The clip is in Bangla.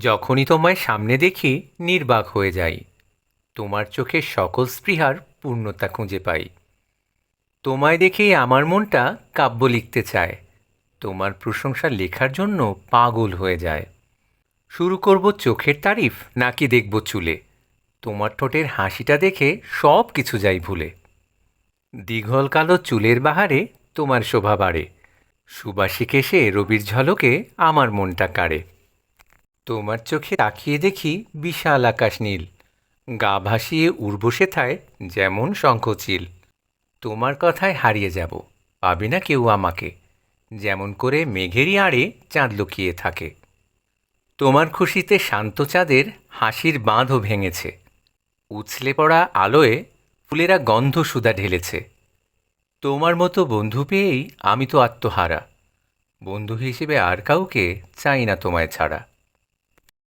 যখনই তোমায় সামনে দেখি, নির্বাক হয়ে যাই। তোমার চোখে সকল স্পৃহার পূর্ণতা খুঁজে পাই। তোমায় দেখেই আমার মনটা কাব্য লিখতে চায়। তোমার প্রশংসা লেখার জন্য পাগল হয়ে যায়। শুরু করব চোখের তারিফ, নাকি দেখব চুলে। তোমার ঠোঁটের হাসিটা দেখে সব কিছু যাই ভুলে। দীঘল কালো চুলের বাহারে তোমার শোভা বাড়ে। সুবাসিক এসে রবির ঝলকে আমার মনটা কাড়ে। তোমার চোখে তাকিয়ে দেখি বিশাল আকাশ নীল। গা ভাসিয়ে উর্বশে থায় যেমন শঙ্খচিল। তোমার কথায় হারিয়ে যাব, পাবে না কেউ আমাকে। যেমন করে মেঘেরই আড়ে চাঁদ লুকিয়ে থাকে। তোমার খুশিতে শান্ত চাঁদের হাসির বাঁধও ভেঙেছে। উছলে পড়া আলোয় ফুলেরা গন্ধ সুদা ঢেলেছে। তোমার মতো বন্ধু পেয়েই আমি তো আত্মহারা। বন্ধু হিসেবে আর কাউকে চাই না তোমায় ছাড়া।